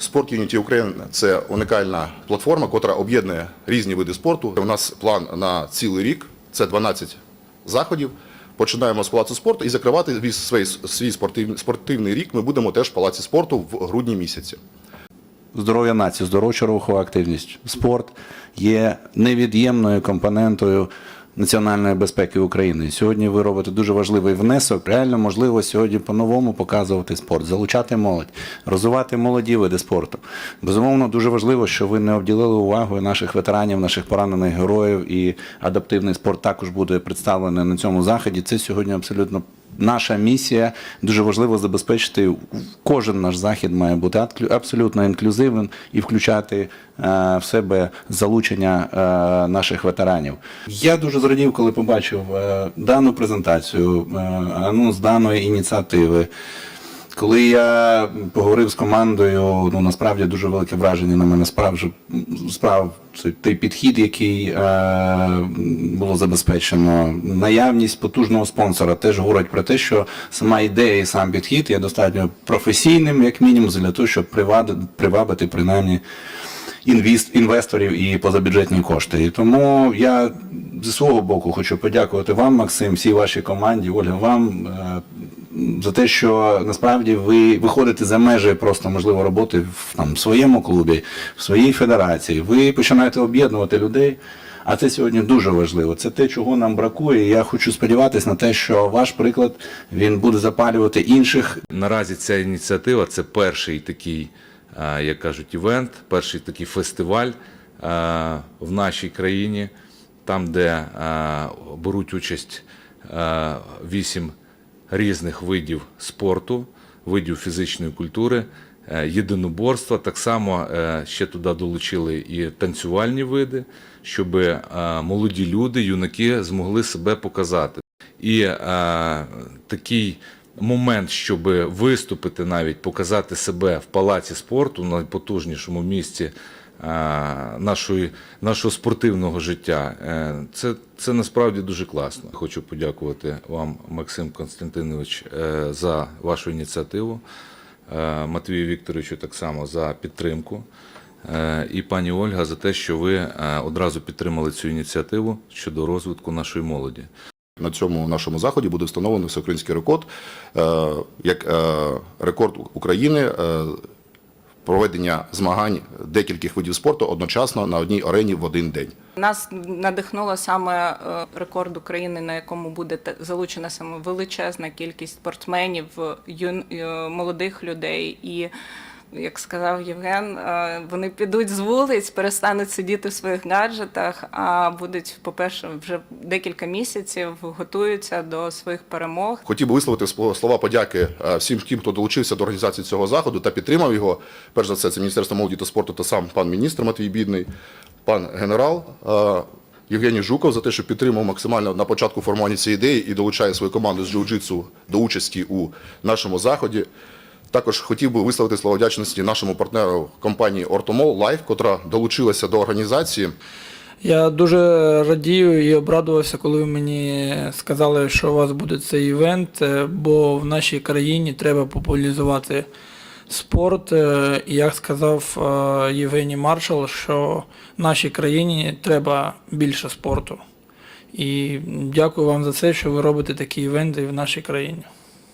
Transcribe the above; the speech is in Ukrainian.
Sport Unity Ukraine – це унікальна платформа, яка об'єднує різні види спорту. У нас план на цілий рік це 12 заходів. Починаємо з палацу спорту і закривати свій, свій спортивний рік. Ми будемо теж в палаці спорту в грудні місяці. Здоров'я нації, здоровча рухова активність. Спорт є невід'ємною компонентою національної безпеки України. Сьогодні ви робите дуже важливий внесок. Реально можливо сьогодні по-новому показувати спорт, залучати молодь, розвивати молоді види спорту. Безумовно, дуже важливо, що ви не обділили увагою наших ветеранів, наших поранених героїв, і адаптивний спорт також буде представлений на цьому заході. Це сьогодні абсолютно наша місія дуже важливо забезпечити кожен наш захід має бути абсолютно інклюзивним і включати е, в себе залучення е, наших ветеранів. Я дуже зрадів, коли побачив е, дану презентацію, анонс даної ініціативи. Коли я поговорив з командою, ну насправді дуже велике враження на мене справ, справ той підхід, який е, було забезпечено. Наявність потужного спонсора теж говорить про те, що сама ідея і сам підхід є достатньо професійним, як мінімум, для того, щоб привабити принаймні інвіст, інвесторів і позабюджетні кошти. І тому я зі свого боку хочу подякувати вам, Максим, всій вашій команді, Ольга, вам е, за те, що насправді ви виходите за межі просто можливо роботи в там своєму клубі, в своїй федерації. Ви починаєте об'єднувати людей. А це сьогодні дуже важливо. Це те, чого нам бракує. Я хочу сподіватися на те, що ваш приклад він буде запалювати інших Наразі ця ініціатива це перший такий, як кажуть, івент, перший такий фестиваль в нашій країні, там, де беруть участь вісім різних видів спорту, видів фізичної культури, е, єдиноборства. Так само е, ще туди долучили і танцювальні види, щоб е, молоді люди, юнаки змогли себе показати. І такий момент, щоб виступити навіть, показати себе в палаці спорту, найпотужнішому місці нашої, нашого спортивного життя, е, це, це насправді дуже класно. Хочу подякувати вам, Максим Константинович, е, за вашу ініціативу, е, Матвію Вікторовичу так само за підтримку. Е, І пані Ольга за те, що ви е, одразу підтримали цю ініціативу щодо розвитку нашої молоді. На цьому нашому заході буде встановлений всеукраїнський рекорд е, як е, рекорд України е, проведення змагань декількох видів спорту одночасно на одній арені в один день. Нас надихнуло саме е, рекорд України, на якому буде залучена саме величезна кількість спортсменів, юн, е, молодих людей. І, як сказав Євген, е, вони підуть з вулиць, перестануть сидіти в своїх гаджетах, а будуть, по-перше, вже декілька місяців готуються до своїх перемог. Хотів би висловити сл- слова подяки е, всім тим, хто долучився до організації цього заходу та підтримав його. Перш за все, це Міністерство молоді та спорту та сам пан міністр Матвій Бідний, пан генерал. е, Євгеній Жуков за те, що підтримав максимально на початку формування цієї ідеї і долучає свою команду з джиу-джитсу до участі у нашому заході. Також хотів би висловити слова вдячності нашому партнеру компанії Ортомол Лайф, котра долучилася до організації. Я дуже радію і обрадувався, коли ви мені сказали, що у вас буде цей івент, е, бо в нашій країні треба популяризувати спорт. Е, І як сказав е, Євгеній Маршал, що в нашій країні треба більше спорту. І дякую вам за це, що ви робите такі івенти в нашій країні.